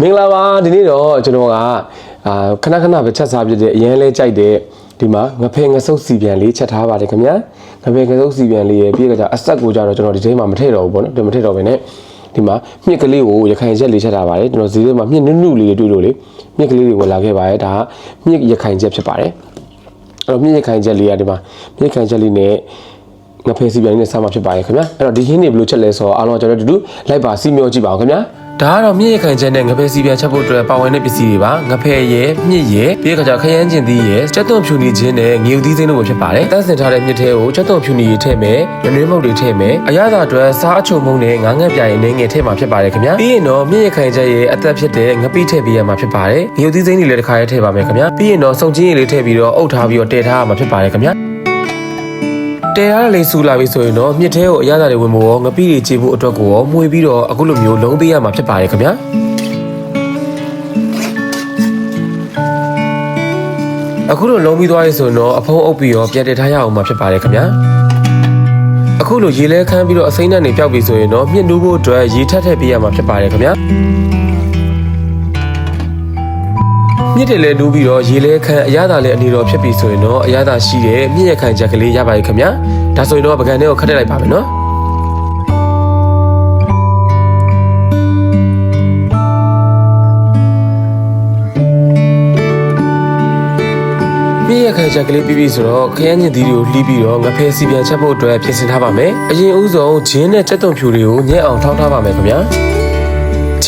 မင်္ဂလာပါဒီနေ့တော့ကျွန်တော်ကအာခဏခဏပဲချက်စားပြတဲ့အရင်လဲကြိုက်တဲ့ဒီမှာငဖဲငဆုပ်စီပြန်လေးချက်ထားပါတယ်ခင်ဗျာငဖဲငဆုပ်စီပြန်လေးရဲ့ပြီးကြအဆက်ကိုကြတော့ကျွန်တော်ဒီထဲမှာမထည့်တော့ဘူးပေါ့နော်ဒီမထည့်တော့ဘဲနဲ့ဒီမှာမြစ်ကလေးကိုရခိုင်ချက်လေးချက်ထားပါတယ်ကျွန်တော်ဈေးထဲမှာမြစ်နုနုလေးတွေတွေ့လို့လေမြစ်ကလေးတွေဝင်လာခဲ့ပါတယ်ဒါကမြစ်ရခိုင်ချက်ဖြစ်ပါတယ်အဲ့တော့မြစ်ရခိုင်ချက်လေးကဒီမှာမြစ်ရခိုင်ချက်လေးနဲ့ငဖဲစီပြန်လေးနဲ့စားမှာဖြစ်ပါတယ်ခင်ဗျာအဲ့တော့ဒီဟင်းတွေဘယ်လိုချက်လဲဆိုတော့အားလုံးကျွန်တော်တို့အတူတူလိုက်ပါစီမျောကြည့်ပါအောင်ခင်ဗျာ ဒါကတော့မြင့်ရခိုင်ချက်နဲ့ငဖဲစီပြန်ချက်ဖို့အတွက်ပါဝင်တဲ့ပစ္စည်းတွေပါငဖဲရဲ့မြင့်ရဲ့ပြီးခါကျခရမ်းကျင်သီးရဲ့ချက်သွန်ဖြူနေခြင်းနဲ့ငေဦးသီးစိမ်းတို့ပဲဖြစ်ပါတယ်တန်းစင်ထားတဲ့မြင့်ထဲကိုချက်သွန်ဖြူနေရေးထည့်မယ်ရနွေးမုတ်တွေထည့်မယ်အရသာအတွက်စားအချုံမုံနဲ့ငါးငက်ပြာရဲ့နေငယ်ထည့်မှာဖြစ်ပါတယ်ခင်ဗျာပြီးရင်တော့မြင့်ရခိုင်ချက်ရဲ့အသက်ဖြစ်တဲ့ငပိထည့်ပေးရမှာဖြစ်ပါတယ်ငေဦးသီးစိမ်းတွေလည်းတစ်ခါရဲထည့်ပါမယ်ခင်ဗျာပြီးရင်တော့စုံချင်းရည်လေးထည့်ပြီးတော့အုပ်ထားပြီးတော့တည်ထားရမှာဖြစ်ပါတယ်ခင်ဗျာ တဲရလေးဆူလာပြီဆိုရင်တော့မြစ်ထဲကိုအရသာတွေဝင်ဖို့ရောငပိတွေချေဖို့အတွက်ကိုရောမှုေးပြီးတော့အခုလိုမျိုးလုံးပေးရမှာဖြစ်ပါတယ်ခင်ဗျာအခုလိုလုံးပြီးသွားပြီဆိုရင်တော့အဖုံးအုပ်ပြီးရောပြန်တည်ထားရအောင်မှာဖြစ်ပါတယ်ခင်ဗျာအခုလိုရေလဲခမ်းပြီးတော့အစိမ့်နဲ့နေပျောက်ပြီဆိုရင်တော့မြင့်နူးဖို့အတွက်ရေထက်ထည့်ပေးရမှာဖြစ်ပါတယ်ခင်ဗျာ မြစ်တယ်လဲနူးပြီးတော့ရေလဲခမ်းအရသာလဲအနေတော်ဖြစ်ပြီဆိုရင်တော့အရသာရှိတဲ့မြင့်ရခံချက်ကလေးရပါပြီခင်ဗျာဒါဆိုရင်တော့ပကံလေးကိုခတ်ထည့်လိုက်ပါမယ်နော်ပြည့်ရခိုင်ချက်ကလေးပြီးပြီဆိုတော့ခရမ်းညင်သီးတွေကိုလှီးပြီးတော့ငဖဲစီပြန်ချက်ဖို့အတွက်ပြင်ဆင်ထားပါမယ်။အရင်ဦးဆုံးဂျင်းနဲ့ကြက်သွန်ဖြူတွေကိုညက်အောင်ထောင်းထားပါမယ်ခင်ဗျာ။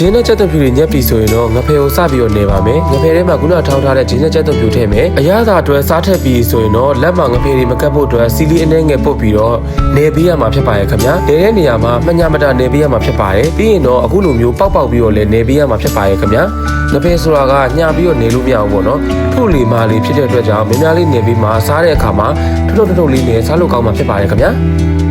ဂျင်းနဲ့ကြက်သွန်ဖြူတွေညက်ပြီဆိုရင်တော့ငဖဲကိုစပြီးတော့နေပါမယ်။ငဖဲထဲမှာခုနထောင်းထားတဲ့ဂျင်းနဲ့ကြက်သွန်ဖြူထည့်မယ်။အရသာအတွက်စားထည့်ပြီးဆိုရင်တော့လက်မှာငဖဲတွေမကတ်ဖို့အတွက်စီလီအနှဲငယ်ပုတ်ပြီးတော့နေပေးရမှာဖြစ်ပါရဲ့ခင်ဗျာ။နေတဲ့နေရာမှာမညာမတာနေပေးရမှာဖြစ်ပါတယ်။ပြီးရင်တော့အခုလိုမျိုးပေါက်ပေါက်ပြီးတော့လည်းနေပေးရမှာဖြစ်ပါရဲ့ခင်ဗျာ။ငဖဲဆိုတာကညှပြီးတော့နေလို့မရဘူးပေါ့နော်။ထုလီမာလေးဖြစ်တဲ့အတွက်ကြောင့်များများလေးနေပြီးမှစားတဲ့အခါမှာထုထုထုထုလေးနဲ့စားလို့ကောင်းမှာဖြစ်ပါရဲ့ခင်ဗျာ။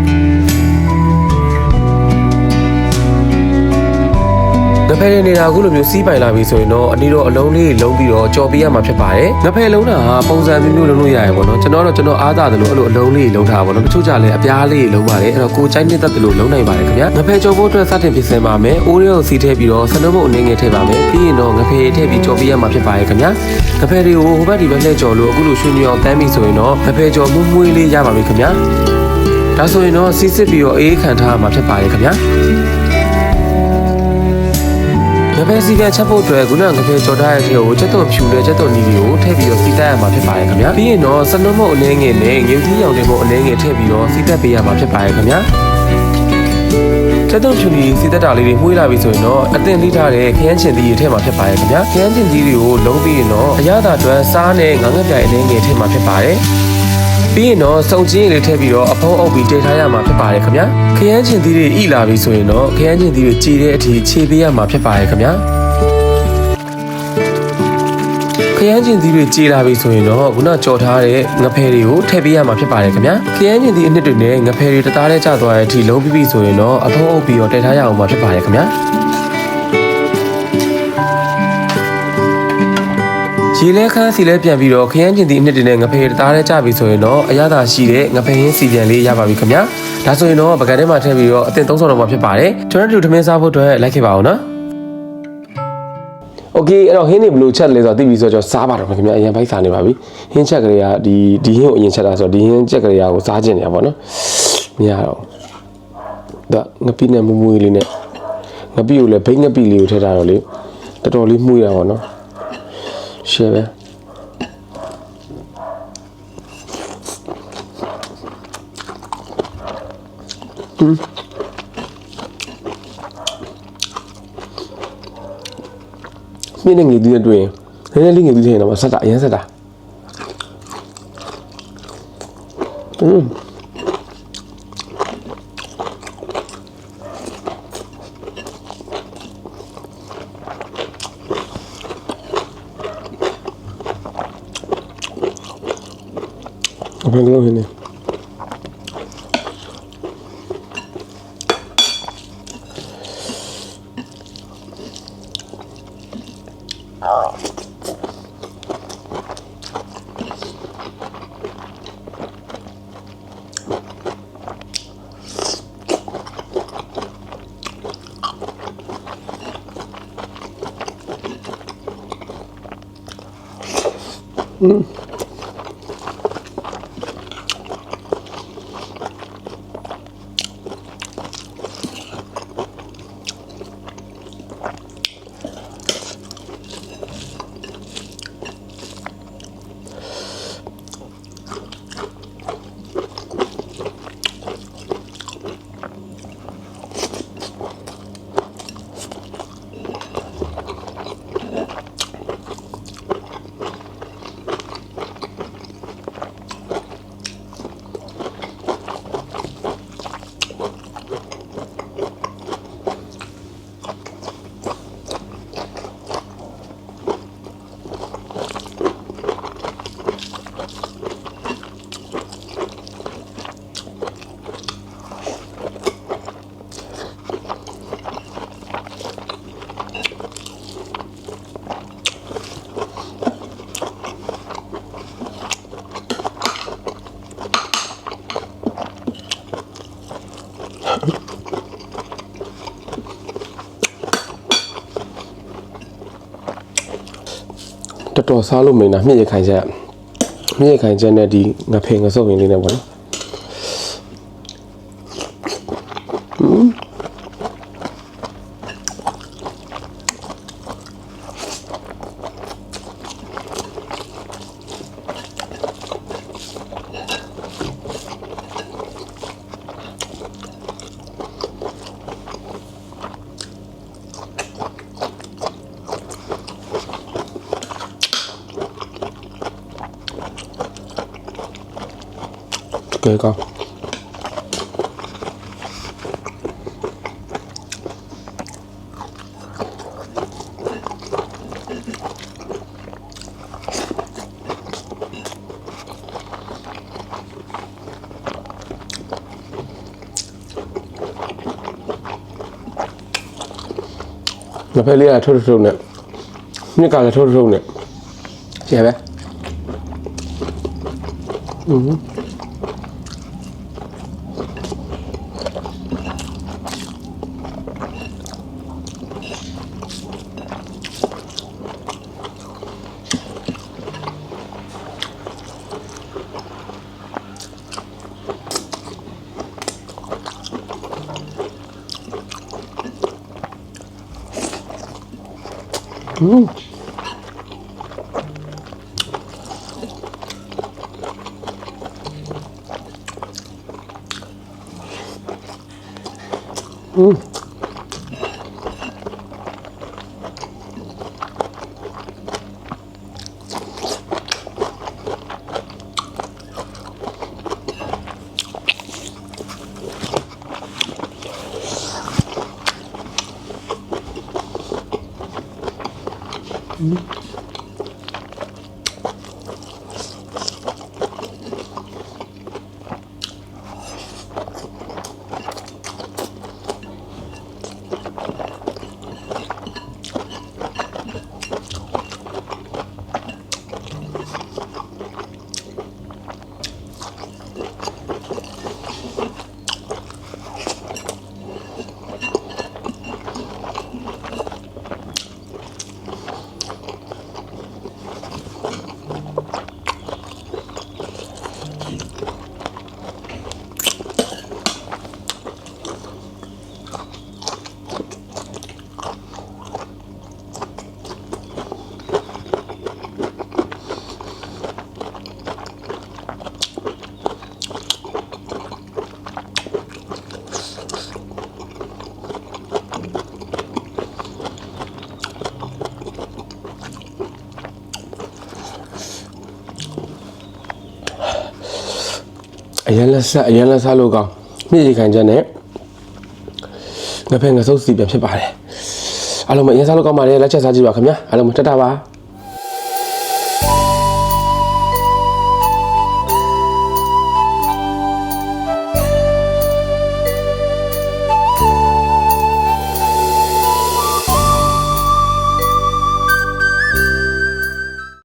ဖဲတွေနေတာအခုလိုမျိုးစီးပိုင်လာပြီဆိုရင်တော့အနီတော့အလုံးလေးလုံးပြီးတော့ကြော်ပေးရမှာဖြစ်ပါတယ်ငဖဲလုံးတာဟာပုံစံမျိုးမျိုးလုံးလို့ရရပေါ့နော်ကျွန်တော်တော့ကျွန်တော်အားသာတယ်လို့အဲ့လိုအလုံးလေးလုံးထားပါတော့တချို့ကြလည်းအပြားလေးလုံးပါတယ်အဲ့တော့ကိုကြိုက်နှစ်သက်တယ်လို့လုံးနိုင်ပါတယ်ခင်ဗျာငဖဲကြော်ဖို့အတွက်စတင်ပြင်ဆင်ပါမယ်အိုးရဲကိုစီးထည့်ပြီးတော့ဆနုပ်မုတ်အနေငယ်ထည့်ပါမယ်ပြီးရင်တော့ငဖဲထည့်ပြီးကြော်ပေးရမှာဖြစ်ပါတယ်ခင်ဗျာငဖဲတွေကိုဟိုဘက်ဒီဘက်လှည့်ကြော်လို့အခုလိုရွှေညောင်တန်းပြီဆိုရင်တော့ငဖဲကြော်မှုမွှေးလေးရပါပြီခင်ဗျာဒါဆိုရင်တော့စီးစစ်ပြီးတော့အေးခံထားရမှာဖြစ်ပါတယ်ခင်ဗျာ ငဖဲစီပြန်ချက်ဖို့အတွက်ခုနကငဖဲကြော်ထားတဲ့ထဲကိုချက်သွန်ဖြူနဲ့ချက်သွန်နီတွေကိုထည့်ပြီးတော့စီတက်ရမှာဖြစ်ပါတယ်ခင်ဗျာပြီးရင်တော့စနုံမုတ်အနေငယ်နဲ့ငရုတ်ကြီးရောင်တဲ့မုတ်အနေငယ်ထည့်ပြီးတော့စီတက်ပေးရမှာဖြစ်ပါတယ်ခင်ဗျာချက်သွန်ဖြူနီစီတက်တာလေးတွေမှုေးလာပြီဆိုရင်တော့အတင်လိထားတဲ့ခရမ်းချင်သီးတွေထည့်မှာဖြစ်ပါတယ်ခင်ဗျာခရမ်းချင်သီးတွေကိုလုံးပြီးရင်တော့အရသာအတွက်စားနဲ့ငါးငက်ပြိုင်အနေငယ်ထည့်မှာဖြစ်ပါတယ် ပြီးရင်တော့စုံချင်းလေးထည့်ပြီးတော့အဖုံးအုပ်ပြီးတည်ထားရမှာဖြစ်ပါတယ်ခင်ဗျာခရမ်းချင်သီးတွေဣလာပြီဆိုရင်တော့ခရမ်းချင်သီးတွေကြည်တဲ့အထိခြေပေးရမှာဖြစ်ပါတယ်ခင်ဗျာခရမ်းကျင်သီးတွေကြေးလာပြီဆိုရင်တော့ခုနကြော်ထားတဲ့ငဖဲတွေကိုထည့်ပေးရမှာဖြစ်ပါတယ်ခင်ဗျာခရမ်းကျင်သီးအနှစ်တွေနဲ့ငဖဲတွေတသားတည်းကျသွားတဲ့အထိလုံးပြီးပြီဆိုရင်တော့အဖုံးအုပ်ပြီးတော့တည်ထားရအောင်မှာဖြစ်ပါတယ်ခင်ဗျာ ရေလဲခန်းစီလဲပြန်ပြီးတော့ခရမ်းကျင်သီးအနှစ်တွေနဲ့ငဖဲတသားတည်းကျပြီဆိုရင်တော့အရသာရှိတဲ့ငဖဲရင်းစီပြန်လေးရပါပြီခင်ဗျာဒါဆိုရင်တော့ပကံထဲမှာထည့်ပြီးတော့အတင်သုံးဆောင်တော့မှာဖြစ်ပါတယ်ကျွန်တော်တို့ထမင်းစားဖို့အတွက်လိုက်ခဲ့ပါအောင်နော် โอเคအဲ့တော့ဟင်းနေဘယ်လိုချက်လဲဆိုတော့သိပြီဆိုတော့ကျွန်တော်စားပါတော့မယ်ခင်ဗျာအရင်ဘိုက်စားနေပါပြီဟင်းချက်ကလေးကဒီဒီဟင်းကိုအရင်ချက်တာဆိုတော့ဒီဟင်းချက်ကလေးကိုစားကျင်နေတာပေါ့နော်မရတော့ဒါငပိနဲ့မမွေးလေးနဲ့ငပိကိုလည်းဘိတ်ငပိလေးကိုထည့်ထားတော့လေတော်တော်လေးမှုရပါတော့ ရှယ်ပဲမြင်းနဲ့ငေသီးနဲ့တွေ့ရင်နည်းနည်းလေးငေသီးထည့်ရင်တော့ဆက်တာအရင်ဆက်တာอืมအဖေကတော့ဟင်း Обезловленный. Mm-hmm. တော်စားလို့မင်းတာမြည့်ရခိုင်ချက်မြည့်ရခိုင်ချက်နဲ့ဒီငဖေငစုပ်ရင်းလေးနဲ့ပေါ့နော် ကဲကောင်းငါဖဲလေးကထုတ်ထုတ်ထုတ်နဲ့မြစ်ကလည်းထုတ်ထုတ်ထုတ်နဲ့ရှ ယ်ပဲ Mm-hmm. အရန်လက်ဆက်အရန်လက်ဆက်လို့ကောင်းမြည့်ရခိုင်ချက်နဲ့ငါဖဲငါစုပ်စီပြန်ဖြစ်ပါတယ်အားလုံးမအရန်စားလို့ကောင်းပါတယ်လက်ချက်စားကြည့်ပါခင်ဗျာအားလုံးမတက်တာပါ